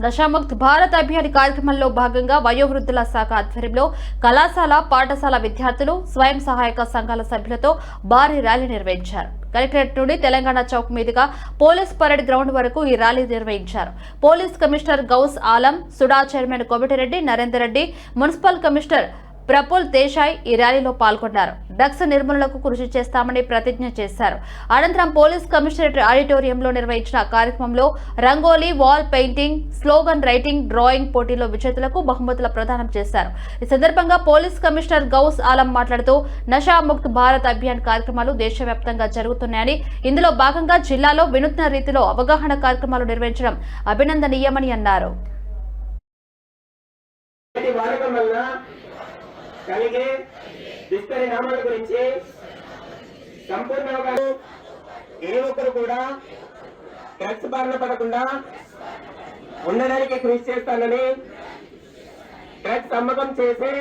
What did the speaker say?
నషాముక్త్ భారత్ అభియాన్ కార్యక్రమంలో భాగంగా వయోవృద్ధుల శాఖ ఆధ్వర్యంలో కళాశాల పాఠశాల విద్యార్థులు స్వయం సహాయక సంఘాల సభ్యులతో భారీ ర్యాలీ నిర్వహించారు. కలెక్టరేట్ నుండి తెలంగాణ చౌక్ మీదుగా పోలీస్ పరేడ్ గ్రౌండ్ వరకు ఈ ర్యాలీ నిర్వహించారు. Police commissioner Ghouse Alam SUDA chairman Komatireddy Narender Reddy municipal commissioner Prafull Desai ఈ ర్యాలీలో పాల్గొన్నారు. డ్రగ్స్ నిర్మూలనకు కృషి చేస్తామని ప్రతిజ్ఞ చేశారు. అనంతరం పోలీస్ కమిషనరేట్ ఆడిటోరియంలో నిర్వహించిన కార్యక్రమంలో rangoli wall painting slogan writing drawing పోటీలో విజేతలకు బహుమతులు ప్రదానం చేశారు. ఈ సందర్భంగా పోలీస్ కమిషనర్ గౌస్ ఆలం మాట్లాడుతూ నషా ముక్త్ భారత్ అభియాన్ కార్యక్రమాలు దేశవ్యాప్తంగా జరుగుతున్నాయని ఇందులో భాగంగా జిల్లాలో వినూత్న రీతిలో అవగాహన కార్యక్రమాలు నిర్వహించడం అభినందనీయమని అన్నారు. కలిగి దుష్పరిణామాల గురించి సంపూర్ణ అవకాశం ఏ ఒక్కరు కూడా డ్రగ్స్ బారిన పడకుండా ఉండడానికి కృషి చేస్తానని డ్రగ్స్ అమ్మకం చేసే